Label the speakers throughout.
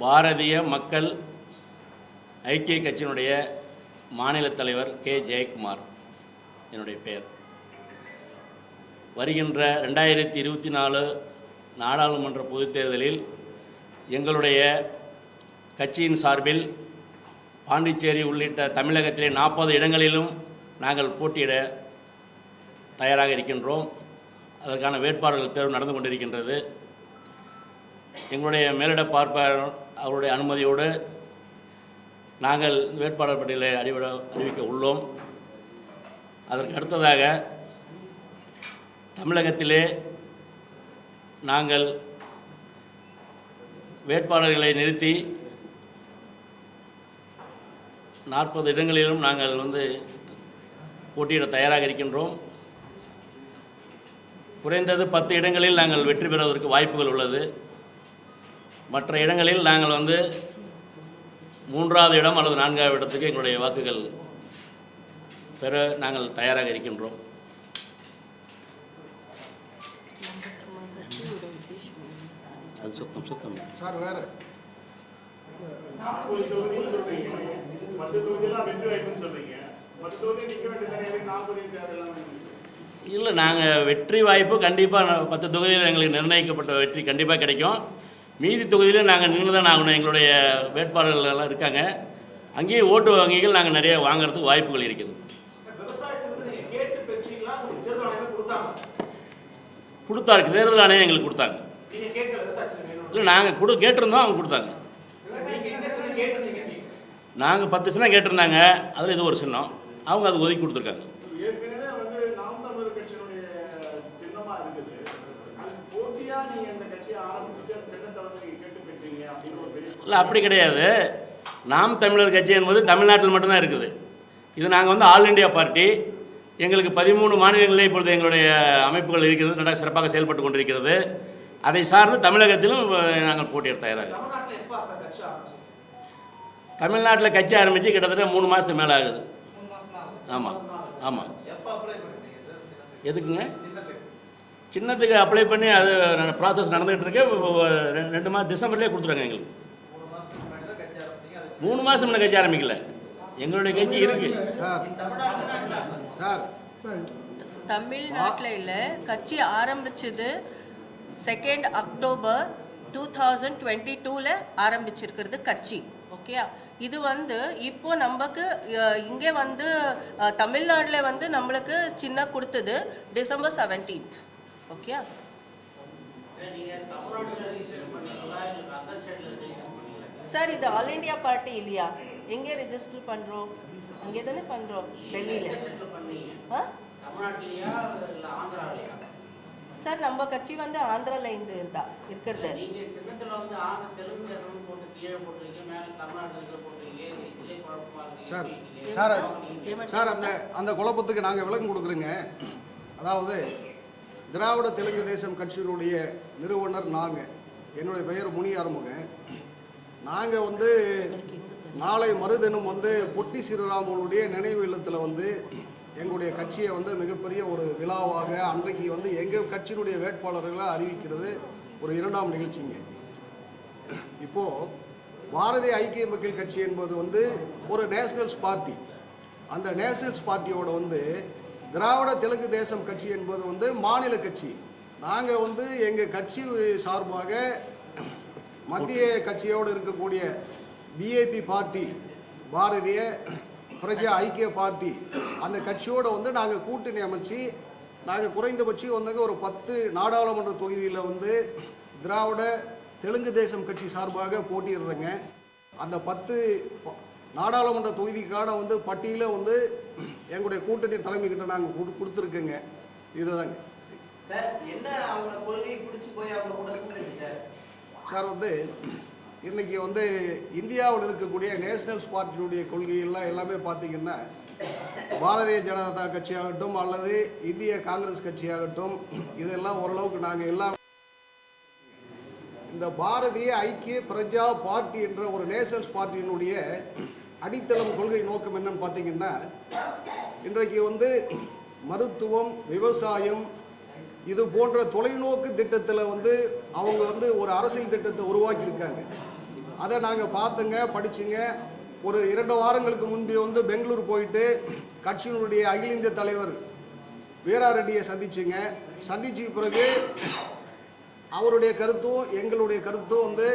Speaker 1: பாரதிய மக்கள் ஐக்கிய கட்சியினுடைய மாநில தலைவர் கே. ஜெயக்குமார் என்னுடைய பெயர். வருகின்ற ரெண்டாயிரத்தி இருபத்தி நாலு நாடாளுமன்ற பொதுத் தேர்தலில் எங்களுடைய கட்சியின் சார்பில் பாண்டிச்சேரி உள்ளிட்ட தமிழகத்திலே நாற்பது இடங்களிலும் நாங்கள் போட்டியிட தயாராக இருக்கின்றோம். அதற்கான வேட்பாளர்கள் தேர்வு நடந்து கொண்டிருக்கின்றது. எங்களுடைய மேலிட பார்ப்பாளர் அவருடைய அனுமதியோடு நாங்கள் வேட்பாளர் பட்டியலை அறிவிட அறிவிக்க உள்ளோம். அதற்கு அடுத்ததாக தமிழகத்திலே நாங்கள் வேட்பாளர்களை நிறுத்தி நாற்பது இடங்களிலும் நாங்கள் வந்து போட்டியிட தயாராக இருக்கின்றோம். குறைந்தது பத்து இடங்களில் நாங்கள் வெற்றி பெறுவதற்கு வாய்ப்புகள் உள்ளது. மற்ற இடங்களில் நாங்கள் வந்து மூன்றாவது இடம் அல்லது நான்காவது இடத்துக்கு எங்களுடைய வாக்குகள் பெற நாங்கள் தயாராக இருக்கின்றோம். அது சுத்தம் சுத்தம்.
Speaker 2: சார் வேற.
Speaker 1: இல்லை நாங்கள் வெற்றி வாய்ப்பு கண்டிப்பாக பத்து தொகுதியில் எங்களுக்கு நிர்ணயிக்கப்பட்ட வெற்றி கண்டிப்பாக கிடைக்கும். மீதி தொகுதியில் நாங்கள் நின்று தான் ஆகணும். எங்களுடைய வேட்பாளர்கள் எல்லாம் இருக்காங்க. அங்கேயே ஓட்டு வங்கிகள் நாங்கள் நிறைய வாங்குறதுக்கு வாய்ப்புகள் இருக்குது.
Speaker 3: விவசாய சங்கத்தை நீங்க கேட்டு பெற்றீங்களா? உங்களுக்கு தேர்தல் ஆணையம் கொடுத்தாங்க.
Speaker 1: கொடுத்தாரு தேர்தல் ஆணையம் எங்களுக்கு கொடுத்தாங்க. இல்லை நாங்கள் கொடு கேட்டிருந்தோம் அவங்க கொடுத்தாங்க.
Speaker 3: நீங்க என்ன சொல்லி கேட்டிருந்தீங்க நீங்க?
Speaker 1: நாங்கள் பத்து சின்னம் கேட்டிருந்தாங்க. அதில் இது ஒரு சின்னம். அவங்க அது ஒதுக்கி கொடுத்துருக்காங்க.
Speaker 4: ஏற்கனவே வந்து நாம் தமிழர் கட்சியினுடைய
Speaker 1: இல்லை அப்படி கிடையாது. நாம் தமிழர் கட்சி என்பது தமிழ்நாட்டில் மட்டும்தான் இருக்குது. இது நாங்கள் வந்து ஆல் இந்தியா பார்ட்டி. எங்களுக்கு பதிமூணு மாநிலங்களில் இப்பொழுது எங்களுடைய அமைப்புகள் இருக்கிறது நல்லா சிறப்பாக செயல்பட்டு கொண்டிருக்கிறது. அதை சார்ந்து தமிழகத்திலும் நாங்கள் போட்டியிட தயாராக
Speaker 3: தமிழ்நாட்டுல கட்சி
Speaker 1: ஆரம்பித்து கிட்டத்தட்ட மூணு மாதம் மேலே ஆகுது. ஆமாம் ஆமாம் எதுக்குங்க?
Speaker 3: சின்னத்துக்கு
Speaker 1: அப்ளை பண்ணி அது ப்ராசஸ் நடந்துகிட்டு இருக்கு ரெண்டு- ரெண்டு மாதம் டிசம்பர்லேயே கொடுத்துருவாங்க எங்களுக்கு.
Speaker 3: மூணு
Speaker 1: மாதம் முன்ன கட்சி ஆரம்பிக்கல. எங்களுடைய கட்சி
Speaker 2: சார் சார்.
Speaker 5: தமிழ்நாட்டில் இல்லை கட்சி ஆரம்பிச்சது second October two thousand twenty டூவில் ஆரம்பிச்சிருக்கிறது கட்சி. ஓகே இது வந்து இப்போ நமக்கு இங்கே வந்து தமிழ்நாட்டுல வந்து நம்மளுக்கு சின்ன கொடுத்தது டிசம்பர் செவன்டீன்த் ஓகே சார் இது ஆல் இந்தியா பார்ட்டி இல்லையா? எங்கே ரெஜிஸ்டர் பண்ணுறோம் அங்கே தானே பண்ணுறோம் டெல்லியில். ஆ?
Speaker 6: தமிழ்நாட்டிலேயா இல்லை ஆந்திராவிலையா
Speaker 5: சார் நம்ம கட்சி வந்து ஆந்திரால இருந்து இருந்தா இருக்கிறது.
Speaker 2: சார் சார் சார் அந்த அந்த குழப்பத்துக்கு நாங்கள் விளக்கம் கொடுக்குறோங்க. அதாவது திராவிட தெலுங்கு தேசம் கட்சியினுடைய நிறுவனர் நாங்கள் என்னுடைய பெயர் முனி ஆறுமுகன். நாங்கள் வந்து நாளை மறுதினம் வந்து பொட்டி ஸ்ரீராமனுடைய நினைவு இல்லத்தில் வந்து எங்களுடைய கட்சியை வந்து மிகப்பெரிய ஒரு விழாவாக அன்றைக்கு வந்து எங்கள் கட்சியினுடைய வேட்பாளர்களை அறிவிக்கிறது ஒரு இரண்டாம் நிகழ்ச்சிங்க. இப்போது பாரதிய ஐக்கிய மக்கள் கட்சி என்பது வந்து ஒரு நேஷனல்ஸ் பார்ட்டி. அந்த நேஷனல்ஸ் பார்ட்டியோட வந்து திராவிட தெலுங்கு தேசம் கட்சி என்பது வந்து மாநில கட்சி. நாங்கள் வந்து எங்கள் கட்சி சார்பாக மத்திய கட்சியோடு இருக்கக்கூடிய பிஏபி பார்ட்டி பாரதிய பிரஜா ஐக்கிய பார்ட்டி அந்த கட்சியோடு வந்து நாங்கள் கூட்டணி அமைச்சு நாங்கள் குறைந்தபட்சம் வந்து ஒரு பத்து நாடாளுமன்ற தொகுதியில் வந்து திராவிட தெலுங்கு தேசம் கட்சி சார்பாக போட்டியிடுறேங்க. அந்த பத்து நாடாளுமன்ற தொகுதிக்கான வந்து பட்டியலை வந்து எங்களுடைய கூட்டணி தலைமைக்கிட்ட நாங்கள் கொடு கொடுத்துருக்கோங்க. இதுதாங்க.
Speaker 7: சார் என்ன அவங்க கொள்கையை பிடிச்சி போய் அவங்க கூட கூட்டணி சார்?
Speaker 2: சார் வந்து இன்னைக்கு வந்து இந்தியாவில் இருக்கக்கூடிய நேஷனல்ஸ் பார்ட்டியினுடைய கொள்கையெல்லாம் எல்லாமே பார்த்தீங்கன்னா பாரதிய ஜனதா கட்சியாகட்டும் அல்லது இந்திய காங்கிரஸ் கட்சியாகட்டும் இதெல்லாம் ஓரளவுக்கு நாங்கள் எல்லாம் இந்த பாரதிய ஐக்கிய பிரஜா பார்ட்டி என்ற ஒரு நேஷனல்ஸ் பார்ட்டியினுடைய அடித்தளம் கொள்கை நோக்கம் என்னன்னு பார்த்தீங்கன்னா இன்றைக்கு வந்து மருத்துவம் விவசாயம் இது போன்ற தொலைநோக்கு திட்டத்தில் வந்து அவங்க வந்து ஒரு அரசியல் திட்டத்தை உருவாக்கியிருக்காங்க. அதை நாங்கள் பார்த்துங்க படிச்சுங்க. ஒரு இரண்டு வாரங்களுக்கு முன்பே வந்து பெங்களூர் போயிட்டு கட்சியினுடைய அகில இந்திய தலைவர் வீரா ரெட்டியை சந்திச்சுங்க. சந்திச்ச பிறகு அவருடைய கருத்தும் எங்களுடைய கருத்தும் வந்து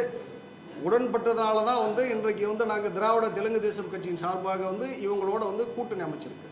Speaker 2: உடன்பட்டதுனால தான் வந்து இன்றைக்கு வந்து நாங்கள் திராவிட தெலுங்கு தேசம் கட்சியின் சார்பாக வந்து இவங்களோட வந்து கூட்டணி அமைச்சிருக்கோம்.